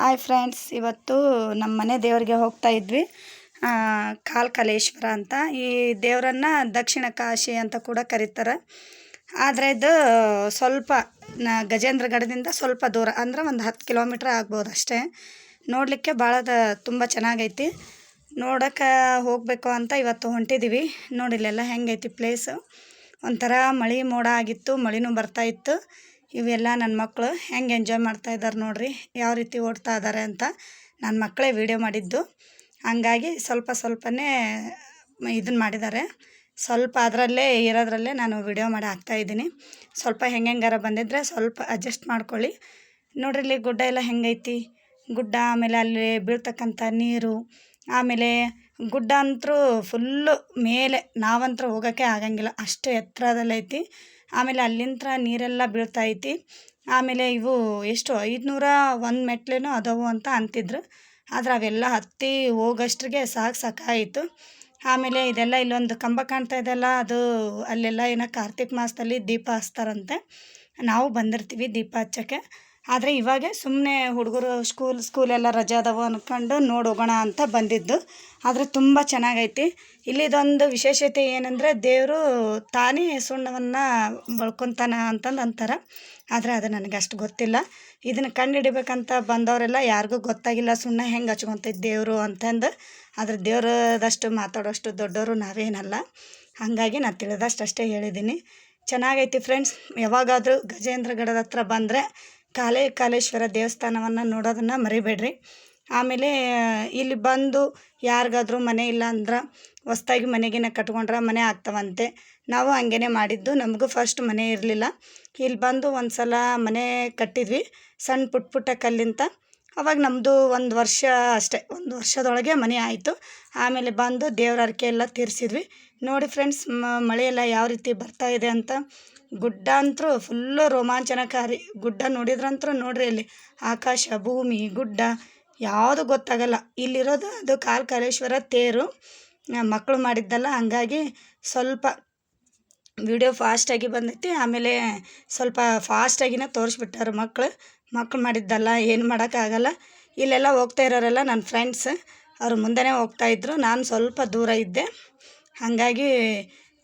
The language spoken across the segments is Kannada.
ಹಾಯ್ ಫ್ರೆಂಡ್ಸ್ ಇವತ್ತು ನಮ್ಮ ಮನೆ ದೇವರಿಗೆ ಹೋಗ್ತಾ ಇದ್ವಿ. ಕಾಲ್ಕಲೇಶ್ವರ ಅಂತ. ಈ ದೇವರನ್ನ ದಕ್ಷಿಣ ಕಾಶಿ ಅಂತ ಕೂಡ ಕರೀತಾರೆ. ಆದರೆ ಇದು ಸ್ವಲ್ಪ ಗಜೇಂದ್ರಗಢದಿಂದ ಸ್ವಲ್ಪ ದೂರ. ಅಂದ್ರೆ ಒಂದು ಹತ್ತು ಕಿಲೋಮೀಟ್ರ್ ಆಗ್ಬೋದು ಅಷ್ಟೇ. ನೋಡಲಿಕ್ಕೆ ಭಾಳ ತುಂಬ ಚೆನ್ನಾಗೈತಿ. ನೋಡೋಕೆ ಹೋಗಬೇಕು ಅಂತ ಇವತ್ತು ಹೊಂಟಿದ್ದೀವಿ ನೋಡಿಲ್ಲೆಲ್ಲ ಹೆಂಗೈತಿ ಪ್ಲೇಸು ಒಂಥರ ಮಳೆ ಮೋಡ ಆಗಿತ್ತು, ಮಳೆನೂ ಬರ್ತಾ ಇತ್ತು. ಇವೆಲ್ಲ ನನ್ನ ಮಕ್ಕಳು ಹೆಂಗೆ ಎಂಜಾಯ್ ಮಾಡ್ತಾ ಇದ್ದಾರೆ ನೋಡ್ರಿ, ಯಾವ ರೀತಿ ಓಡ್ತಾ ಇದ್ದಾರೆ ಅಂತ ನನ್ನ ಮಕ್ಕಳೇ ವೀಡಿಯೋ ಮಾಡಿದ್ದು. ಹಂಗಾಗಿ ಸ್ವಲ್ಪ ಸ್ವಲ್ಪನೇ ಇದನ್ನು ಮಾಡಿದ್ದಾರೆ. ಸ್ವಲ್ಪ ಅದರಲ್ಲೇ ಇರೋದ್ರಲ್ಲೇ ನಾನು ವಿಡಿಯೋ ಮಾಡಿ ಹಾಕ್ತಾಯಿದ್ದೀನಿ ಸ್ವಲ್ಪ ಹೆಂಗೆ ಹೆಂಗಾರ ಬಂದಿದ್ರೆ ಸ್ವಲ್ಪ ಅಡ್ಜಸ್ಟ್ ಮಾಡ್ಕೊಳ್ಳಿ. ನೋಡ್ರಿ ಇಲ್ಲಿ ಗುಡ್ಡ ಎಲ್ಲ ಹೆಂಗೈತಿ? ಗುಡ್ಡ ಆಮೇಲೆ ಅಲ್ಲಿ ಬೀಳ್ತಕ್ಕಂಥ ನೀರು, ಆಮೇಲೆ ಗುಡ್ಡ ಅಂತರೂ ಫುಲ್ಲು ಮೇಲೆ ನಾವಂತರೂ ಹೋಗೋಕ್ಕೆ ಆಗಂಗಿಲ್ಲ. ಅಷ್ಟು ಎತ್ತರದಲ್ಲೈತಿ ಆಮೇಲೆ ಅಲ್ಲಿಂದ ನೀರೆಲ್ಲ ಬೀಳ್ತಾ ಐತಿ ಆಮೇಲೆ ಇವು ಎಷ್ಟು ಐದುನೂರ ಒಂದು ಮೆಟ್ಲೇನೋ ಅದಾವು ಅಂತ ಅಂತಿದ್ರು. ಆದ್ರೆ ಅವೆಲ್ಲ ಹತ್ತಿ ಹೋಗಷ್ಟ್ರಿಗೆ ಸಾಕು ಸಾಕಾಯಿತು ಆಮೇಲೆ ಇದೆಲ್ಲ ಇಲ್ಲೊಂದು ಕಂಬ ಕಾಣ್ತಾ ಇದೆಲ್ಲ ಅದು ಅಲ್ಲೆಲ್ಲ ಏನೋ ಕಾರ್ತಿಕ್ ಮಾಸದಲ್ಲಿ ದೀಪ ಹಚ್ತಾರಂತೆ. ನಾವು ಬಂದಿರ್ತೀವಿ ದೀಪ ಹಚ್ಚೋಕ್ಕೆ. ಆದರೆ ಇವಾಗ ಸುಮ್ಮನೆ ಹುಡುಗರು ಸ್ಕೂಲ್ ಸ್ಕೂಲೆಲ್ಲ ರಜೆ ಅದಾವು ಅಂದ್ಕೊಂಡು ನೋಡಿ ಹೋಗೋಣ ಅಂತ ಬಂದಿದ್ದು. ಆದರೆ ತುಂಬ ಚೆನ್ನಾಗೈತಿ. ಇಲ್ಲಿದೊಂದು ವಿಶೇಷತೆ ಏನಂದರೆ ದೇವರು ತಾನೇ ಸುಣ್ಣವನ್ನು ಬಳ್ಕೊತಾನ ಅಂತಂದು ಅಂತಾರೆ. ಆದರೆ ಅದು ನನಗೆ ಅಷ್ಟು ಗೊತ್ತಿಲ್ಲ. ಇದನ್ನು ಕಂಡುಹಿಡಿಬೇಕಂತ ಬಂದವರೆಲ್ಲ ಯಾರಿಗೂ ಗೊತ್ತಾಗಿಲ್ಲ ಸುಣ್ಣ ಹೆಂಗೆ ಹಚ್ಕೊತೈತೆ ದೇವರು ಅಂತಂದು. ಆದರೆ ದೇವರದಷ್ಟು ಮಾತಾಡೋಷ್ಟು ದೊಡ್ಡವರು ನಾವೇನಲ್ಲ. ಹಾಗಾಗಿ ನಾನು ತಿಳಿದಷ್ಟು ಅಷ್ಟೇ ಹೇಳಿದ್ದೀನಿ ಚೆನ್ನಾಗೈತಿ ಫ್ರೆಂಡ್ಸ್ ಯಾವಾಗಾದರೂ ಗಜೇಂದ್ರಗಢದ ಹತ್ರ ಬಂದರೆ ಕಾಲೇ ಕಾಲೇಶ್ವರ ದೇವಸ್ಥಾನವನ್ನು ನೋಡೋದನ್ನು ಮರಿಬೇಡ್ರಿ. ಆಮೇಲೆ, ಇಲ್ಲಿ ಬಂದು ಯಾರಿಗಾದ್ರೂ ಮನೆ ಇಲ್ಲ ಅಂದ್ರೆ ಹೊಸ್ದಾಗಿ ಮನೆಗಿನ ಕಟ್ಕೊಂಡ್ರೆ ಮನೆ ಆಗ್ತಾವಂತೆ. ನಾವು ಹಂಗೇನೆ ಮಾಡಿದ್ದು, ನಮಗೂ ಫಸ್ಟ್ ಮನೆ ಇರಲಿಲ್ಲ. ಇಲ್ಲಿ ಬಂದು ಒಂದು ಸಲ ಮನೆ ಕಟ್ಟಿದ್ವಿ, ಸಣ್ಣ ಪುಟ್ಟ ಪುಟ್ಟ ಕಲ್ಲಿಂದ ಅವಾಗ ನಮ್ಮದು ಒಂದು ವರ್ಷ ಅಷ್ಟೇ, ಒಂದು ವರ್ಷದೊಳಗೆ ಮನೆ ಆಯಿತು. ಆಮೇಲೆ ಬಂದು ದೇವ್ರ ಹರಕೆ ಎಲ್ಲ ತೀರಿಸಿದ್ವಿ. ನೋಡಿ ಫ್ರೆಂಡ್ಸ್ ಮಳೆ ಮಳೆಯೆಲ್ಲ ಯಾವ ರೀತಿ ಬರ್ತಾ ಇದೆ ಅಂತ. ಗುಡ್ಡ ಅಂತೂ ಫುಲ್ಲು ರೋಮಾಂಚನಕಾರಿ. ಗುಡ್ಡ ನೋಡಿದ್ರಂತೂ ನೋಡ್ರಿ ಇಲ್ಲಿ ಆಕಾಶ, ಭೂಮಿ, ಗುಡ್ಡ, ಯಾವುದು ಗೊತ್ತಾಗಲ್ಲ. ಇಲ್ಲಿರೋದು ಅದು ಕಾಲ್ಕಾಲೇಶ್ವರ ತೇರು. ಮಕ್ಕಳು ಮಾಡಿದ್ದಲ್ಲ ಹಂಗಾಗಿ ಸ್ವಲ್ಪ ವಿಡಿಯೋ ಫಾಸ್ಟಾಗಿ ಬಂದೈತಿ, ಆಮೇಲೆ ಸ್ವಲ್ಪ ಫಾಸ್ಟಾಗಿನೇ ತೋರಿಸ್ಬಿಟ್ಟಾರೆ ಮಕ್ಕಳು ಮಕ್ಕಳು ಮಾಡಿದ್ದಲ್ಲ, ಏನು ಮಾಡೋಕ್ಕಾಗಲ್ಲ. ಇಲ್ಲೆಲ್ಲ ಹೋಗ್ತಾ ಇರೋರೆಲ್ಲ ನನ್ನ ಫ್ರೆಂಡ್ಸ್ ಅವರು ಮುಂದೆನೇ ಹೋಗ್ತಾಯಿದ್ರು ನಾನು ಸ್ವಲ್ಪ ದೂರ ಇದ್ದೆ. ಹಾಗಾಗಿ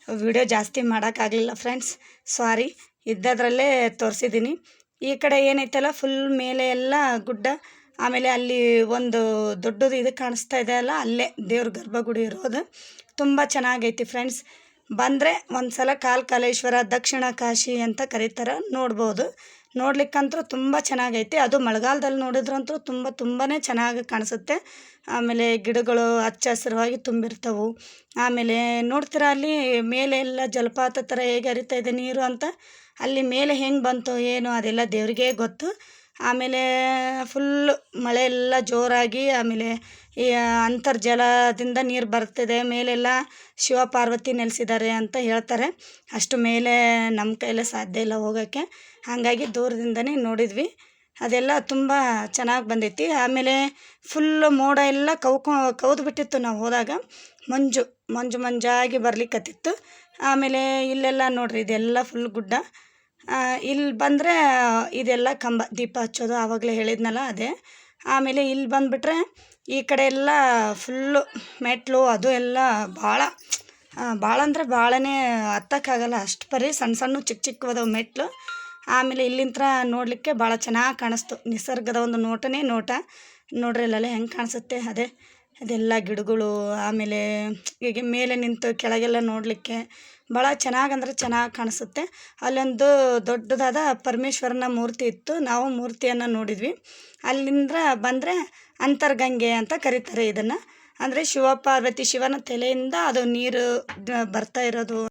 ವಿಡಿಯೋ ಜಾಸ್ತಿ ಮಾಡೋಕ್ಕಾಗಲಿಲ್ಲ ಫ್ರೆಂಡ್ಸ್ ಸಾರಿ ಇದ್ದದ್ರಲ್ಲೇ ತೋರಿಸಿದ್ದೀನಿ ಈ ಕಡೆ ಏನೈತಲ್ಲ ಫುಲ್ ಮೇಲೆ ಎಲ್ಲ ಗುಡ್ಡ. ಆಮೇಲೆ ಅಲ್ಲಿ ಒಂದು ದೊಡ್ಡದು ಇದು ಕಾಣಿಸ್ತಾ ಇದೆ ಅಲ್ಲ, ಅಲ್ಲೇ ದೇವ್ರ ಗರ್ಭಗುಡಿ ಇರೋದು. ತುಂಬ ಚೆನ್ನಾಗೈತಿ ಫ್ರೆಂಡ್ಸ್ ಬಂದರೆ ಒಂದು ಸಲ ಕಾಲ್ ಕಾಲೇಶ್ವರ ದಕ್ಷಿಣ ಕಾಶಿ ಅಂತ ಕರೀತಾರೆ, ನೋಡ್ಬೋದು. ನೋಡ್ಲಿಕ್ಕಂತೂ ತುಂಬ ಚೆನ್ನಾಗೈತೆ. ಅದು ಮಳೆಗಾಲದಲ್ಲಿ ನೋಡಿದ್ರಂತೂ ತುಂಬ ತುಂಬಾ ಚೆನ್ನಾಗಿ ಕಾಣಿಸುತ್ತೆ. ಆಮೇಲೆ ಗಿಡಗಳು ಹಚ್ಚ ಹಸಿರವಾಗಿ ತುಂಬಿರ್ತವೆ. ಆಮೇಲೆ ನೋಡ್ತೀರ ಅಲ್ಲಿ ಮೇಲೆ ಎಲ್ಲ ಜಲಪಾತ ಥರ ಹೇಗೆ ಹರಿತಾ ಇದೆ ನೀರು ಅಂತ? ಅಲ್ಲಿ ಮೇಲೆ ಹೆಂಗೆ ಬಂತು ಏನು ಅದೆಲ್ಲ ದೇವರಿಗೆ ಗೊತ್ತು. ಆಮೇಲೆ ಫುಲ್ಲು ಮಳೆ ಎಲ್ಲ ಜೋರಾಗಿ, ಆಮೇಲೆ ಈ ಅಂತರ್ಜಲದಿಂದ ನೀರು ಬರ್ತಿದೆ, ಮೇಲೆಲ್ಲ ಶಿವ ಪಾರ್ವತಿ ನೆಲೆಸಿದ್ದಾರೆ ಅಂತ ಹೇಳ್ತಾರೆ. ಅಷ್ಟು ಮೇಲೆ ನಮ್ಮ ಕೈಲೇ ಸಾಧ್ಯ ಇಲ್ಲ ಹೋಗೋಕ್ಕೆ. ಹಾಗಾಗಿ ದೂರದಿಂದನೇ ನೋಡಿದ್ವಿ. ಅದೆಲ್ಲ ತುಂಬ ಚೆನ್ನಾಗಿ ಬಂದೈತಿ. ಆಮೇಲೆ ಫುಲ್ಲು ಮೋಡ ಎಲ್ಲ ಕವ್ಕೊ ಕವ್ದು ಬಿಟ್ಟಿತ್ತು ನಾವು ಹೋದಾಗ. ಮಂಜು ಮಂಜು ಮಂಜಾಗಿ ಬರ್ಲಿಕ್ಕತ್ತಿತ್ತು ಆಮೇಲೆ ಇಲ್ಲೆಲ್ಲ ನೋಡ್ರಿ, ಇದೆಲ್ಲ ಫುಲ್ ಗುಡ್ಡ. ಇಲ್ಲಿ ಬಂದರೆ ಇದೆಲ್ಲ ಕಂಬ, ದೀಪ ಹಚ್ಚೋದು ಆವಾಗಲೇ ಹೇಳಿದ್ನಲ್ಲ ಅದೇ. ಆಮೇಲೆ ಇಲ್ಲಿ ಬಂದುಬಿಟ್ರೆ ಈ ಕಡೆ ಎಲ್ಲ ಫುಲ್ಲು ಮೆಟ್ಲು ಅದು ಎಲ್ಲ ಭಾಳ ಭಾಳ ಅಂದರೆ ಭಾಳನೇ ಹತ್ತಕ್ಕಾಗಲ್ಲ ಅಷ್ಟು ಪರಿ ಸಣ್ಣ ಸಣ್ಣ ಚಿಕ್ಕ ಚಿಕ್ಕ ಅದಾವೆ ಮೆಟ್ಲು. ಆಮೇಲೆ ಇಲ್ಲಿಂತ್ರ ನೋಡಲಿಕ್ಕೆ ಭಾಳ ಚೆನ್ನಾಗಿ ಕಾಣಿಸ್ತು. ನಿಸರ್ಗದ ಒಂದು ನೋಟನೇ ನೋಟ. ನೋಡ್ರಿ ಅಲ್ಲೆಲ್ಲ ಹೆಂಗೆ ಕಾಣಿಸುತ್ತೆ ಅದೇ. ಅದೆಲ್ಲ ಗಿಡಗಳು, ಆಮೇಲೆ ಹೀಗೆ ಮೇಲೆ ನಿಂತು ಕೆಳಗೆಲ್ಲ ನೋಡಲಿಕ್ಕೆ ಭಾಳ ಚೆನ್ನಾಗಿ ಅಂದರೆ ಚೆನ್ನಾಗಿ ಕಾಣಿಸುತ್ತೆ. ಅಲ್ಲೊಂದು ದೊಡ್ಡದಾದ ಪರಮೇಶ್ವರನ ಮೂರ್ತಿ ಇತ್ತು, ನಾವು ಮೂರ್ತಿಯನ್ನು ನೋಡಿದ್ವಿ. ಅಲ್ಲಿಂದ ಬಂದರೆ ಅಂತರ್ಗಂಗೆ ಅಂತ ಕರೀತಾರೆ ಇದನ್ನು. ಅಂದರೆ ಶಿವ ಪಾರ್ವತಿ ಶಿವನ ತಲೆಯಿಂದ ಅದು ನೀರು ಬರ್ತಾ ಇರೋದು